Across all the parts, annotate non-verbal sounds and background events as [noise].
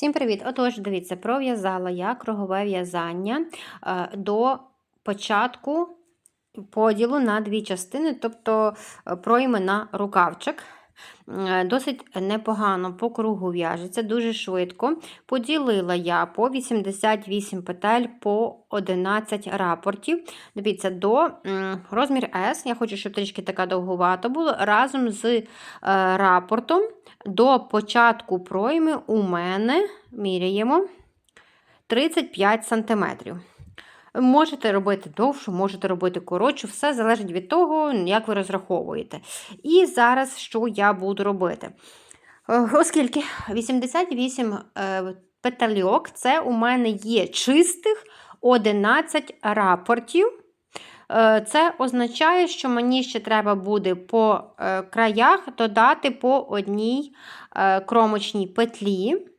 Всім привіт! Отож, дивіться, пров'язала я кругове в'язання е, до початку поділу на дві частини, тобто е, пройми на рукавчик. Е, Досить непогано по кругу в'яжеться, дуже швидко. Поділила я по 88 петель по 11 рапортів. Дивіться, до розмір S, я хочу, щоб трішки така довгувато було, разом з е, рапортом до початку пройми у мене міряємо 35 см. Можете робити довшу, можете робити коротшу, все залежить від того, як ви розраховуєте. І зараз що я буду робити? Е, Оскільки 88 е, петельок, це у мене є чистих 11 рапортів. Е, Це означає, що мені ще треба буде по краях додати по одній кромочній петлі.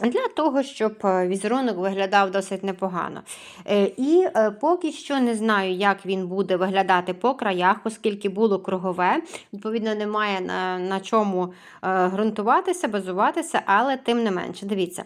Для того, щоб е, візерунок виглядав досить непогано. Е, І е, поки що не знаю, як він буде виглядати по краях, оскільки було кругове. Відповідно, немає на, на чому ґрунтуватися, базуватися, але тим не менше. Дивіться,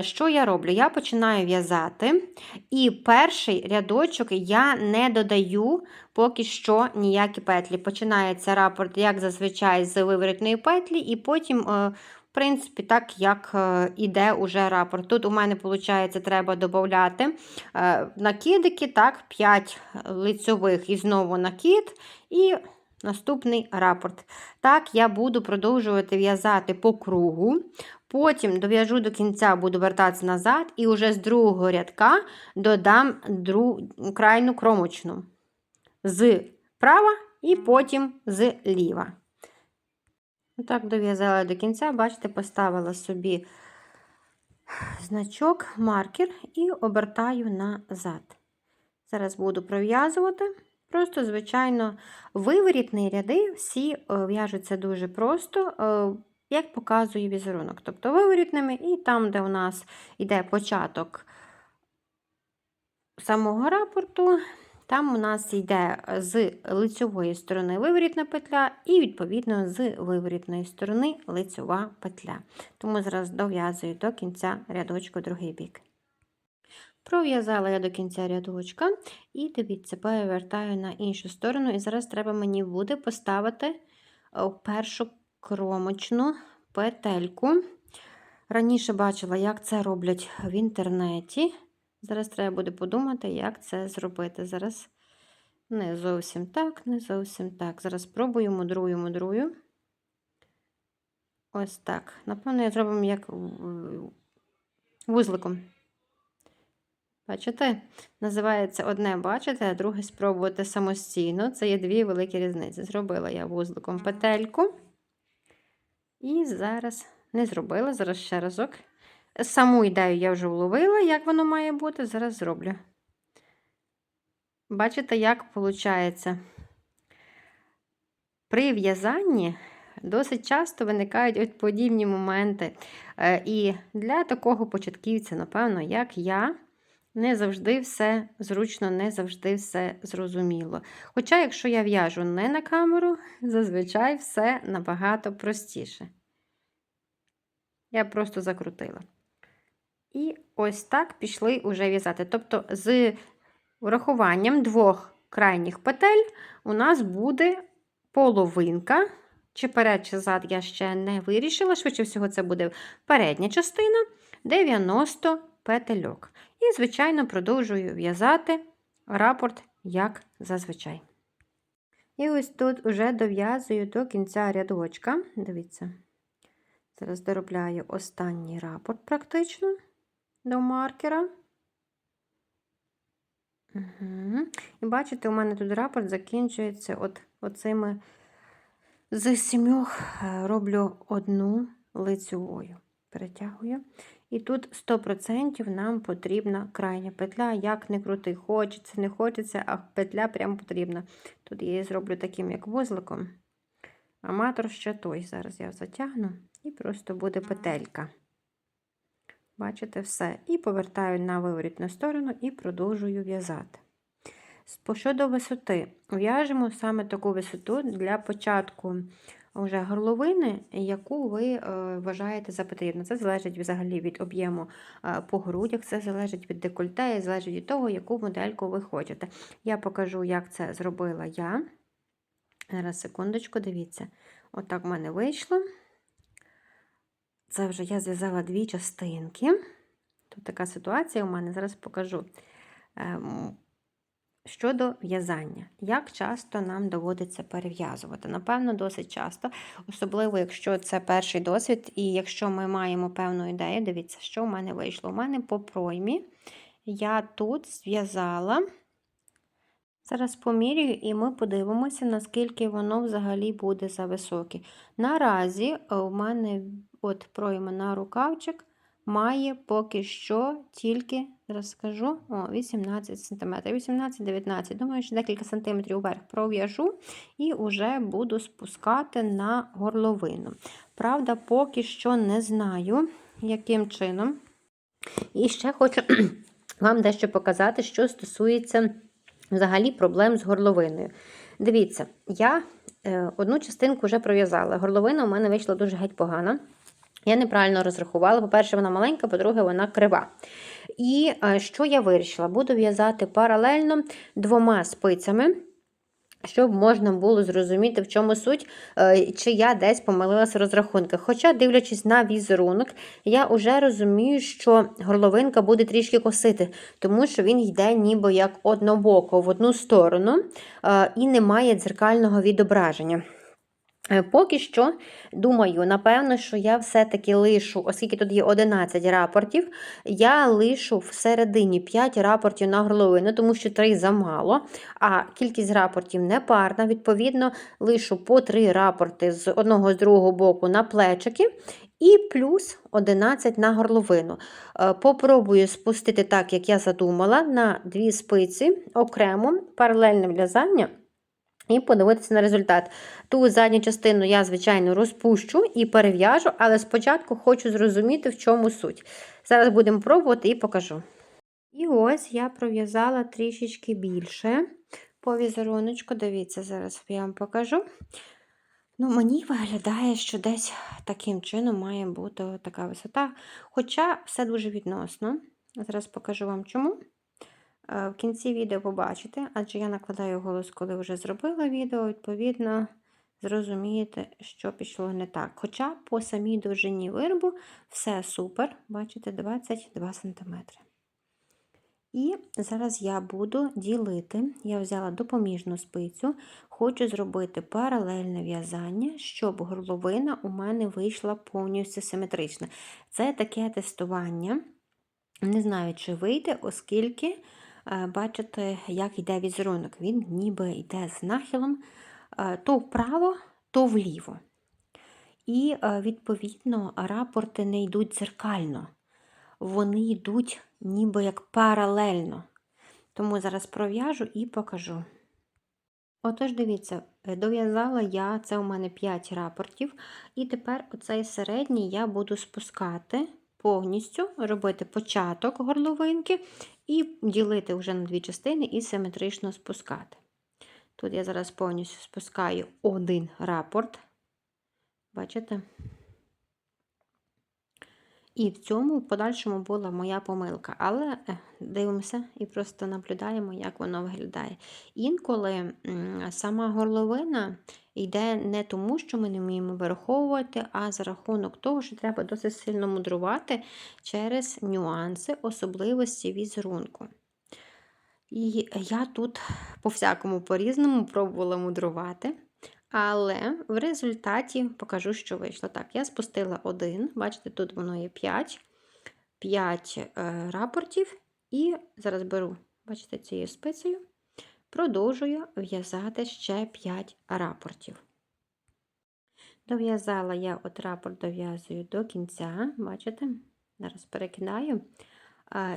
що я роблю? Я починаю в'язати, і перший рядочок я не додаю поки що ніякі петлі. Починається рапорт, як зазвичай, з виворотної петлі, і потім. В принципі, так, як е, іде уже рапорт. Тут у мене, виходить, треба додати е, накидики, так, 5 лицьових і знову накид, і наступний рапорт. Так, я буду продовжувати в'язати по кругу. Потім дов'яжу до кінця, буду вертатися назад, і вже з другого рядка додам дру... крайну кромочну з права і потім з ліва. Так, дов'язала до кінця, бачите, поставила собі значок, маркер і обертаю назад. Зараз буду пров'язувати. Просто, звичайно, виворітні ряди всі е, в'яжуться дуже просто, е, як показує візерунок. Тобто виворітними, і там, де у нас йде початок самого рапорту, там у нас йде з лицьової сторони виворітна петля, і, відповідно, з виворітної сторони лицьова петля. Тому зараз дов'язую до кінця рядочку другий бік. Пров'язала я до кінця рядочка, і дивіться, перевертаю на іншу сторону. І зараз треба мені буде поставити першу кромочну петельку. Раніше бачила, як це роблять в інтернеті. Зараз треба буде подумати, як це зробити. Зараз не зовсім так, не зовсім так. Зараз спробую, мудрую, мудрую. Ось так. Напевно, я зробимо як вузликом. Бачите? Називається одне бачите, а друге спробувати самостійно. Це є дві великі різниці. Зробила я вузликом петельку. І зараз не зробила, зараз ще разок. Саму ідею я вже вловила, як воно має бути, зараз зроблю. Бачите, як виходить? При в'язанні досить часто виникають от подібні моменти. Е, і для такого початківця, напевно, як я, не завжди все зручно, не завжди все зрозуміло. Хоча, якщо я в'яжу не на камеру, зазвичай все набагато простіше. Я просто закрутила. І ось так пішли уже в'язати. Тобто, з врахуванням двох крайніх петель у нас буде половинка. Чи перед, чи зад я ще не вирішила. Швидше всього, це буде передня частина 90 петельок. І, звичайно, продовжую в'язати рапорт, як зазвичай. І ось тут вже дов'язую до кінця рядочка. Дивіться, зараз доробляю останній рапорт практично до маркера. Угу. І бачите, у мене тут рапорт закінчується от оцими з сімьох е, роблю одну лицевою. Перетягую. І тут 100% нам потрібна крайня петля, як не крути, хочеться, не хочеться, а петля прям потрібна. Тут я її зроблю таким, як вузликом. Аматор ще той. Зараз я затягну, і просто буде петелька. Бачите, все. І повертаю на виворітну сторону і продовжую в'язати. Щодо висоти, в'яжемо саме таку висоту для початку вже горловини, яку ви е, вважаєте за потрібне. Це залежить взагалі від об'єму е, по грудях, це залежить від декольте, і залежить від того, яку модельку ви хочете. Я покажу, як це зробила я. Зараз, секундочку, дивіться. Отак в мене вийшло. Це вже я зв'язала дві частинки. Тут така ситуація у мене, зараз покажу. Ем, Щодо в'язання, як часто нам доводиться перев'язувати? Напевно, досить часто, особливо, якщо це перший досвід, і якщо ми маємо певну ідею, дивіться, що в мене вийшло. У мене по проймі я тут зв'язала. Зараз помірюю, і ми подивимося, наскільки воно взагалі буде за високе. Наразі е, у мене от пройма на рукавчик має поки що тільки, зараз скажу, о, 18 см, 18-19 Думаю, що декілька сантиметрів вверх пров'яжу і вже буду спускати на горловину. Правда, поки що не знаю, яким чином. І ще хочу [clears throat] вам дещо показати, що стосується взагалі проблем з горловиною. Дивіться, я е, одну частинку вже пров'язала. Горловина у мене вийшла дуже геть погана. Я неправильно розрахувала. По-перше, вона маленька, по-друге, вона крива. І е, що я вирішила? Буду в'язати паралельно двома спицями. Щоб можна було зрозуміти, в чому суть, е, чи я десь помилилася в розрахунках. Хоча, дивлячись на візерунок, я вже розумію, що горловинка буде трішки косити, тому що він йде ніби як однобоко в одну сторону е, і не має дзеркального відображення. Е, Поки що, думаю, напевно, що я все-таки лишу, оскільки тут є 11 рапортів, я лишу всередині 5 рапортів на горловину, тому що 3 замало, а кількість рапортів не парна. Відповідно, лишу по 3 рапорти з одного з другого боку на плечики. І плюс 11 на горловину. Е, Попробую спустити так, як я задумала, на дві спиці окремо паралельне в'язання. І подивитися на результат. Ту задню частину я, звичайно, розпущу і перев'яжу, але спочатку хочу зрозуміти, в чому суть. Зараз будемо пробувати і покажу. І ось я пров'язала трішечки більше по візеруночку. Дивіться, зараз я вам покажу. Ну, Мені виглядає, що десь таким чином має бути така висота. Хоча все дуже відносно. Зараз покажу вам чому. Е, В кінці відео побачите, адже я накладаю голос, коли вже зробила відео, відповідно, зрозумієте, що пішло не так. Хоча по самій довжині виробу все супер, бачите, 22 см. І зараз я буду ділити, я взяла допоміжну спицю, хочу зробити паралельне в'язання, щоб горловина у мене вийшла повністю симетрична. Це таке тестування. Не знаю, чи вийде, оскільки бачите, як йде візерунок. Він ніби йде з нахилом е, то вправо, то вліво. І, е, відповідно, рапорти не йдуть дзеркально. Вони йдуть ніби як паралельно. Тому зараз пров'яжу і покажу. Отож, дивіться, е, дов'язала я, це у мене 5 рапортів, і тепер оцей середній я буду спускати повністю, робити початок горловинки і ділити вже на дві частини і симетрично спускати. Тут я зараз повністю спускаю один рапорт. Бачите? І в цьому в подальшому була моя помилка. Але е, дивимося і просто наблюдаємо, як воно виглядає. Інколи сама горловина йде не тому, що ми не вміємо вираховувати, а за рахунок того, що треба досить сильно мудрувати через нюанси, особливості візерунку. І я тут по-всякому по-різному пробувала мудрувати. Але в результаті покажу, що вийшло. Так, я спустила один, бачите, тут воно є 5, 5 е, рапортів. І зараз беру, бачите, цією спицею, продовжую в'язати ще 5 рапортів. Дов'язала я от рапорт дов'язую до кінця, бачите? Зараз перекидаю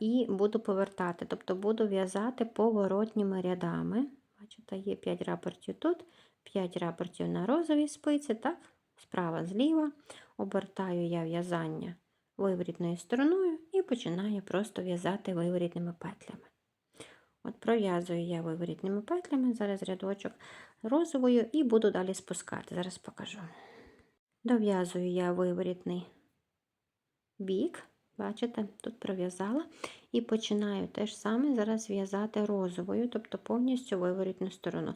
і буду повертати, тобто буду в'язати поворотніми рядами. Бачите, є 5 рапортів тут. 5 рапортів на розовій спиці, так, справа зліва. Обертаю я в'язання виворітною стороною і починаю просто в'язати виворітними петлями. От пров'язую я виворітними петлями, зараз рядочок розовою і буду далі спускати. Зараз покажу. Дов'язую я виворітний бік, бачите, тут пров'язала. І починаю те ж саме зараз в'язати розовою, тобто повністю виворітну сторону.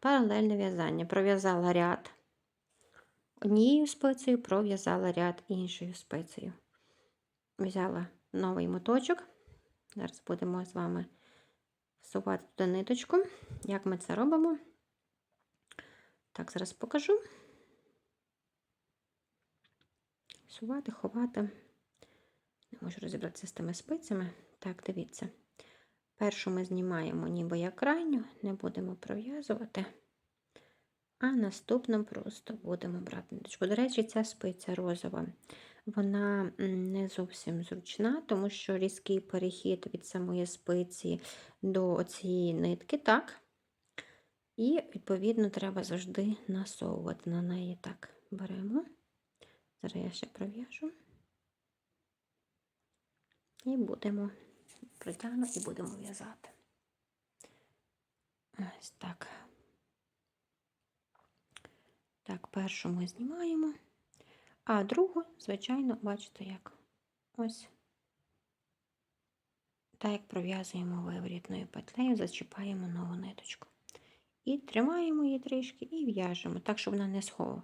Паралельне в'язання. Пров'язала ряд однією спицею, пров'язала ряд іншою спицею. Взяла новий моточок. Зараз будемо з вами всувати туди ниточку. Як ми це робимо? Так, зараз покажу. Сувати, ховати. Не можу розібратися з тими спицями. Так, дивіться. Першу ми знімаємо ніби як крайню, не будемо пров'язувати. А наступну просто будемо брати ниточку. До речі, ця спиця розова, вона не зовсім зручна, тому що різкий перехід від самої спиці до цієї нитки, так? І, відповідно, треба завжди насовувати на неї. Так, беремо. Зараз я ще пров'яжу. І будемо притягну і будемо в'язати. Ось так. Так, першу ми знімаємо, а другу, звичайно, бачите, як ось так як пров'язуємо виворітною петлею, зачіпаємо нову ниточку. І тримаємо її трішки і в'яжемо, так, щоб вона не сховала.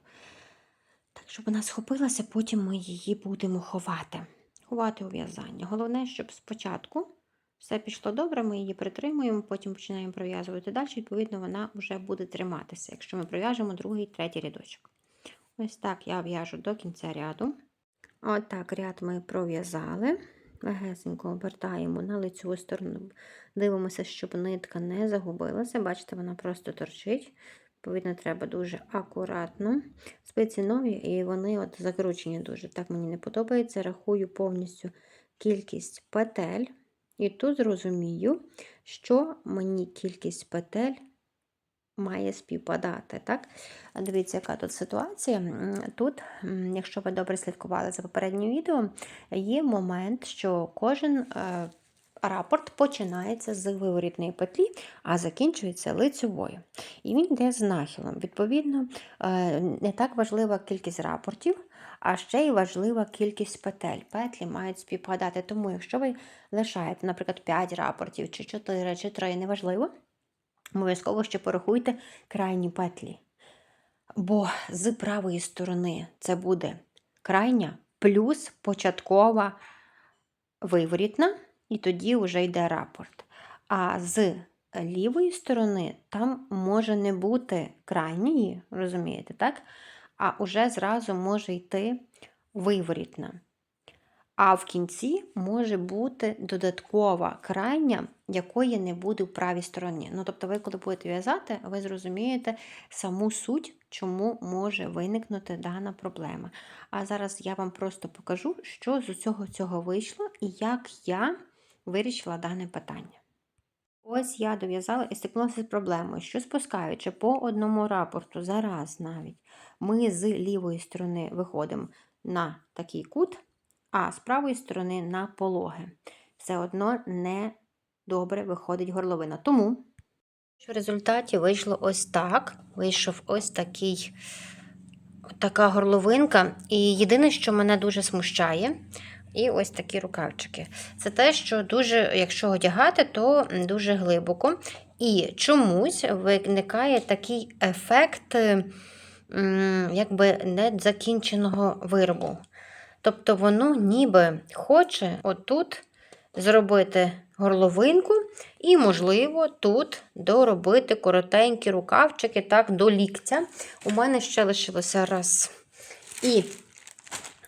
Так, щоб вона схопилася, потім ми її будемо ховати. Ховати у в'язання. Головне, щоб спочатку все пішло добре, ми її притримуємо, потім починаємо пров'язувати далі, відповідно, вона вже буде триматися, якщо ми пров'яжемо другий, третій рядочок. Ось так я в'яжу до кінця ряду. Отак ряд ми пров'язали. Легесенько обертаємо на лицеву сторону, дивимося, щоб нитка не загубилася. Бачите, вона просто торчить. Відповідно, треба дуже акуратно. Спиці нові, і вони от закручені дуже. Так мені не подобається. Рахую повністю кількість петель. І тут зрозумію, що мені кількість петель має співпадати. Так? Дивіться, яка тут ситуація. Тут, якщо ви добре слідкували за попереднім відео, є момент, що кожен е, рапорт починається з виворітної петлі, а закінчується лицевою. І він йде з нахилом. Відповідно, е, не так важлива кількість рапортів. А ще й важлива кількість петель. Петлі мають співпадати. Тому, якщо ви лишаєте, наприклад, 5 рапортів, чи 4, чи 3, неважливо, обов'язково ще порахуйте крайні петлі. Бо з правої сторони це буде крайня плюс початкова виворітна, і тоді вже йде рапорт. А з лівої сторони там може не бути крайньої, розумієте, так? А уже зразу може йти виворітна. А в кінці може бути додаткова крайня, якої не буде в правій стороні. Ну, тобто, ви, коли будете в'язати, ви зрозумієте саму суть, чому може виникнути дана проблема. А зараз я вам просто покажу, що з усього цього вийшло і як я вирішила дане питання. Ось я дов'язала і стикнулася з проблемою, що спускаючи по одному рапорту, зараз навіть, ми з лівої сторони виходимо на такий кут, а з правої сторони на пологи. Все одно не добре виходить горловина. Тому в результаті вийшло ось так. Вийшов ось такий. Така горловинка, і єдине, що мене дуже смущає, і ось такі рукавчики. Це те, що дуже, якщо одягати, то дуже глибоко. І чомусь виникає такий ефект якби незакінченого виробу. Тобто воно ніби хоче отут зробити горловинку, і, можливо, тут доробити коротенькі рукавчики так, до ліктя. У мене ще лишилося раз. І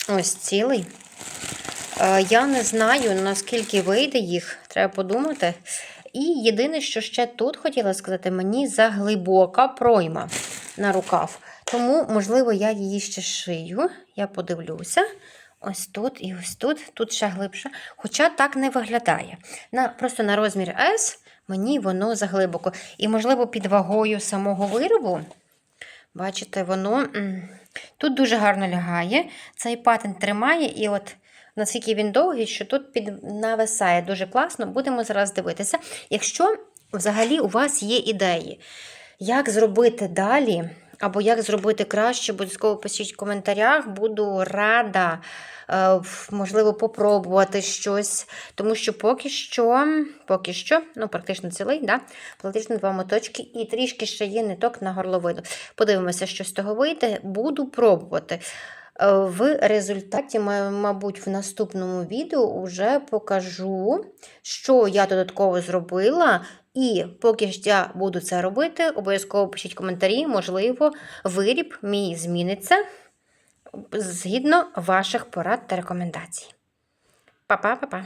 ось цілий. Е, я не знаю, наскільки вийде їх, треба подумати. І єдине, що ще тут хотіла сказати, мені заглибока пройма на рукав. Тому, можливо, я її ще шию. Я подивлюся. Ось тут і ось тут, тут ще глибше. Хоча так не виглядає. На, Просто на розмір S мені воно заглибоко. І, можливо, під вагою самого виробу. Бачите, воно тут дуже гарно лягає. Цей патент тримає, і от наскільки він довгий, що тут під нависає дуже класно, будемо зараз дивитися. Якщо взагалі у вас є ідеї, як зробити далі, або як зробити краще, обов'язково пишіть в коментарях. Буду рада, е, можливо, попробувати щось. Тому що поки що, поки що, ну, практично цілий, да? практично два моточки, і трішки ще є ниток на горловину. Подивимося, що з того вийде. Буду пробувати. Е, В результаті, мабуть, в наступному відео вже покажу, що я додатково зробила. І поки ж я буду це робити, обов'язково пишіть коментарі, можливо, виріб мій зміниться згідно ваших порад та рекомендацій. Па-па-па-па!